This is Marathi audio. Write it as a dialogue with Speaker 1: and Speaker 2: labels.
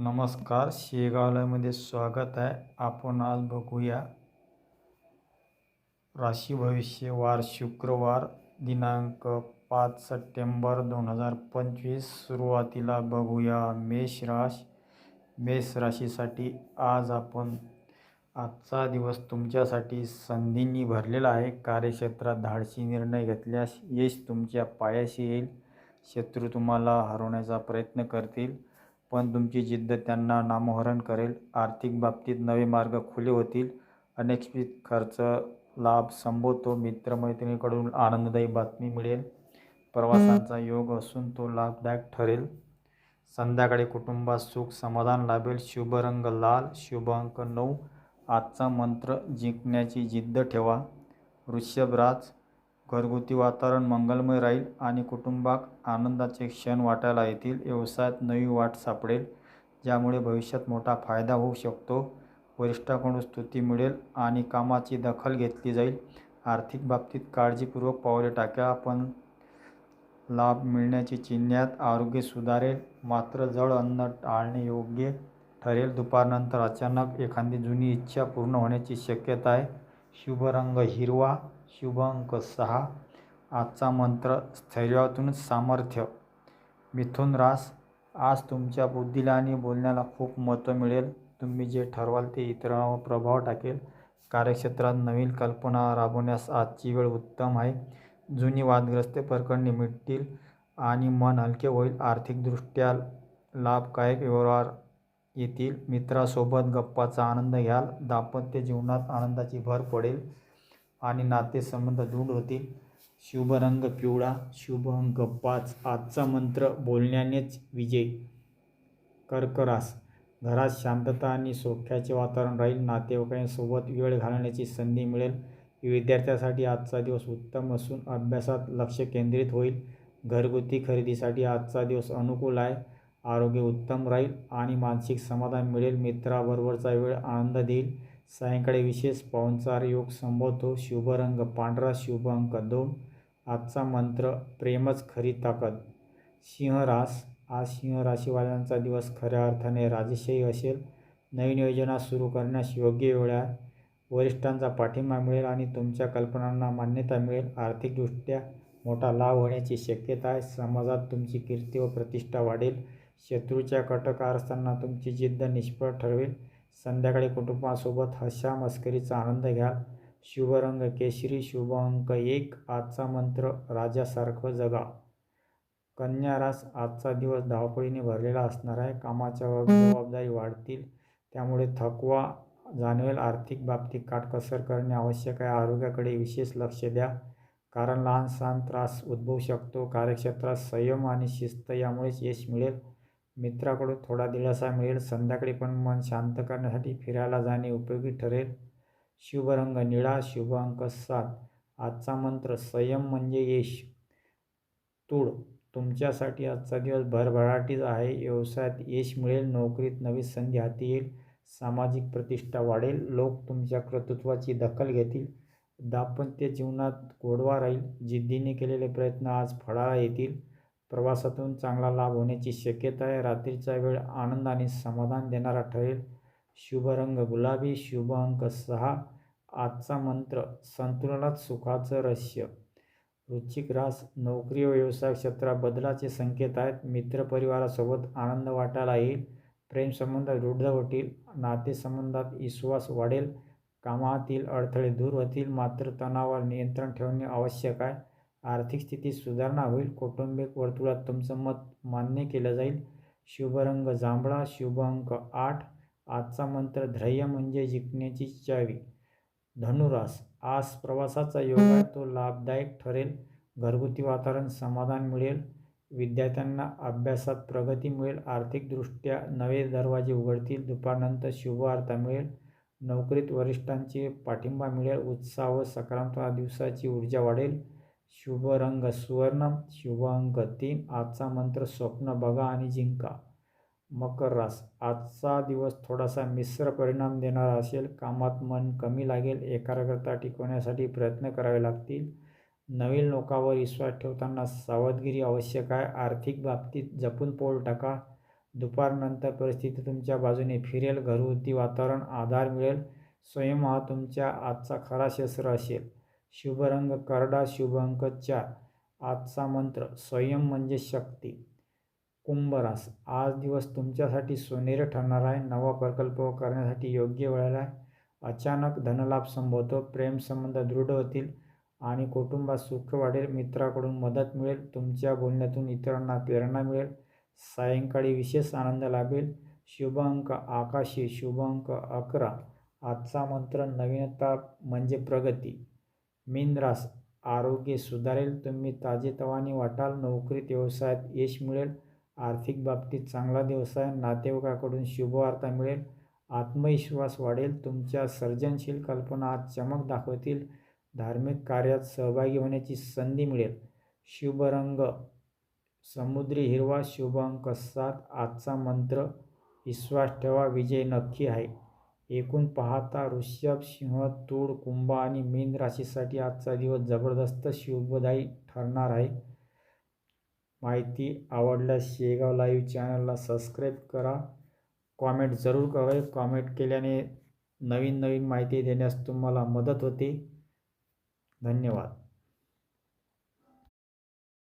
Speaker 1: नमस्कार शेगावलामध्ये स्वागत आहे. आपण आज बघूया राशी भविष्यवार शुक्रवार दिनांक पाच सप्टेंबर दोन हजार पंचवीस. सुरुवातीला बघूया मेष राश. मेष राशीसाठी आज आपण आजचा दिवस तुमच्यासाठी संधींनी भरलेला आहे. कार्यक्षेत्रात धाडसी निर्णय घेतल्यास यश तुमच्या पायाशी येईल. शत्रू तुम्हाला हरवण्याचा प्रयत्न करतील. पण तुमची जिद्द त्यांना नामोहरण करेल. आर्थिक बाबतीत नवे मार्ग खुले होतील. अनपेक्षित खर्च लाभ संभवतो मित्रमैत्रिणीकडून आनंददायी बातमी मिळेल. प्रवासांचा योग असून तो लाभदायक ठरेल. संध्याकाळी कुटुंबात सुख समाधान लाभेल. शुभ रंग लाल शुभ अंक नऊ. आजचा मंत्र जिंकण्याची जिद्द ठेवा. वृषभ राज घरगुती वातावरण मंगलमय राहील आणि कुटुंबात आनंदाचे क्षण वाटायला येतील. व्यवसायात नवी वाट सापडेल ज्यामुळे भविष्यात मोठा फायदा होऊ शकतो. वरिष्ठाकडून स्तुती मिळेल आणि कामाची दखल घेतली जाईल. आर्थिक बाबतीत काळजीपूर्वक पावले टाका पण लाभ मिळण्याची चिन्ह्यात आरोग्य सुधारेल. मात्र जड अन्न टाळणे योग्य ठरेल. दुपारनंतर अचानक एखादी जुनी इच्छा पूर्ण होण्याची शक्यता आहे. शुभ रंग हिरवा शुभ अंक सहा. आजचा मंत्र स्थैर्यातून सामर्थ्य. मिथुन रास आज तुमच्या बुद्धीला आणि बोलण्याला खूप महत्त्व मिळेल. तुम्ही जे ठरवाल ते इतरांवर प्रभाव टाकेल. कार्यक्षेत्रात नवीन कल्पना राबवण्यास आजची वेळ उत्तम आहे. जुनी वादग्रस्त प्रकरणे मिटतील आणि मन हलके होईल. आर्थिकदृष्ट्या लाभदायक व्यवहार येतील. मित्रासोबत गप्पाचा आनंद घ्याल. दाम्पत्य जीवनात आनंदाची भर पडेल. आणि नातेसंबंध दृढ होतील. शुभ रंग पिवळा शुभ अंक पाच. आजचा मंत्र बोलण्यानेच विजय. कर्करास. घरात शांतता आणि सौख्याचे वातावरण राहील. नातेवाईकांसोबत वेळ घालवण्याची संधी मिळेल. विद्यार्थ्यासाठी आजचा दिवस उत्तम असून अभ्यासात लक्ष केंद्रित होईल. घरगुती खरेदीसाठी आजचा दिवस अनुकूल आहे. आरोग्य उत्तम राहील आणि मानसिक समाधान मिळेल. मित्राबरोबरचा वेळ आनंद देईल. सायंकाळी विशेष पाहुणचार योग संभवतो शुभ रंग पांढरा शुभ अंक दोन. आजचा मंत्र प्रेमच खरी ताकद. सिंह रास आज सिंह राशीवाल्यांचा दिवस खऱ्या अर्थाने राजशाही असेल. नवीन योजना सुरू करण्यास योग्य वेळ आहे वरिष्ठांचा पाठिंबा मिळेल आणि तुमच्या कल्पनांना मान्यता मिळेल. आर्थिकदृष्ट्या मोठा लाभ होण्याची शक्यता आहे. समाजात तुमची कीर्ती व प्रतिष्ठा वाढेल. शत्रूच्या कटकारस्थांना असताना तुमची जिद्द निष्फळ ठरवेल. संध्याकाळी कुटुंबासोबत हशा मस्करीचा आनंद घ्या शुभरंग केशरी शुभ अंक एक आजचा मंत्र राजासारखं जगा. कन्या रास आजचा दिवस धावपळीने भरलेला असणार आहे. कामाच्या जबाबदारी वाढतील. त्यामुळे थकवा जाणवेल. आर्थिक बाबतीत काटकसर करणे आवश्यक आहे. आरोग्याकडे विशेष लक्ष द्या. कारण लहान सहान त्रास उद्भवू शकतो. कार्यक्षेत्रात संयम आणि शिस्त यामुळेच यश मिळेल. मित्राकडून थोडा दिलासा मिळेल. संध्याकाळी पण मन शांत करण्यासाठी फिरायला जाणे उपयोगी ठरेल. शुभ रंग निळा शुभ अंक सात. आजचा मंत्र संयम म्हणजे यश. तूळ तुमच्यासाठी आजचा दिवस भरभराटीच आहे. व्यवसायात यश मिळेल. नोकरीत नवी संधी हाती येईल. सामाजिक प्रतिष्ठा वाढेल. लोक तुमच्या कर्तृत्वाची दखल घेतील. दाम्पत्य जीवनात गोडवा राहील. जिद्दीने केलेले प्रयत्न आज फळाला येतील. प्रवासातून चांगला लाभ होण्याची शक्यता आहे. रात्रीचा वेळ आनंद आणि समाधान देणारा ठरेल. शुभ रंग गुलाबी शुभ अंक सहा. आजचा मंत्र संतुलनात सुखाचं रहस्य. वृश्चिक रास नोकरी व व्यवसाय क्षेत्रात बदलाचे संकेत आहेत. मित्रपरिवारासोबत आनंद वाटायला येईल. प्रेमसंबंध दृढ होतील. नातेसंबंधात विश्वास वाढेल. कामातील अडथळे दूर होतील. मात्र तणावावर नियंत्रण ठेवणे आवश्यक आहे. आर्थिक स्थितीत सुधारणा होईल. कौटुंबिक वर्तुळात तुमचं मत मान्य केलं जाईल. शुभरंग जांभळा शुभ अंक आठ. आजचा मंत्र धैर्य म्हणजे जिंकण्याची चावी. धनुरास आज प्रवासाचा योग आहे. तो लाभदायक ठरेल. घरगुती वातावरण समाधान मिळेल. विद्यार्थ्यांना अभ्यासात प्रगती मिळेल. आर्थिकदृष्ट्या नवे दरवाजे उघडतील. दुपारनंतर शुभ वार्ता मिळेल. नोकरीत वरिष्ठांचे पाठिंबा मिळेल. उत्साह व सकारात्मक दिवसाची ऊर्जा वाढेल. शुभ रंग सुवर्ण शुभ अंक तीन आजचा मंत्र स्वप्न बघा आणि जिंका. मकर रास. आजचा दिवस थोडासा मिश्र परिणाम देणारा असेल. कामात मन कमी लागेल. एकाग्रता टिकवण्यासाठी प्रयत्न करावे लागतील. नवीन लोकांवर विश्वास ठेवताना सावधगिरी आवश्यक आहे आर्थिक बाबतीत जपून पोल टाका. दुपारनंतर परिस्थिती तुमच्या बाजूने फिरेल. घरगुती वातावरण आधार मिळेल. स्वयं हा तुमच्या आजचा खरा शस्त्र असेल. शुभरंग करडा शुभ अंक चार आजचा मंत्र स्वयं म्हणजे शक्ती. कुंभरास आज दिवस तुमच्यासाठी सोनेरी ठरणार आहे. नवा प्रकल्प करण्यासाठी योग्य वेळ आहे. अचानक धनलाभ संभवतो. प्रेमसंबंध दृढ होतील आणि कुटुंबात सुख वाढेल. मित्राकडून मदत मिळेल. तुमच्या बोलण्यातून इतरांना प्रेरणा मिळेल. सायंकाळी विशेष आनंद लाभेल. शुभ अंक आकाशी. शुभ अंक अकरा. आजचा मंत्र नवीनता म्हणजे प्रगती. मीन रास आरोग्य सुधारेल तुम्ही ताजेतवाने वाटाल नोकरीत व्यवसायात यश मिळेल आर्थिक बाबतीत चांगला व्यवसाय नातेवाईकाकडून शुभवार्ता मिळेल आत्मविश्वास वाढेल तुमच्या सर्जनशील कल्पना आज चमक दाखवतील धार्मिक कार्यात सहभागी होण्याची संधी मिळेल. शुभ रंग समुद्री हिरवा शुभ अंक सात आजचा मंत्र विश्वास ठेवा विजय नक्की आहे. एकूण पाहता ऋषभ सिंह तूळ कुंभ आणि मीन राशीसाठी आजचा दिवस जबरदस्त शुभदायी ठरणार आहे. माहिती आवडल्यास शेगाव लाईव्ह चॅनलला सबस्क्राईब करा. कॉमेंट जरूर करा. कॉमेंट केल्याने नवीन नवीन माहिती देण्यास तुम्हाला मदत होते. धन्यवाद.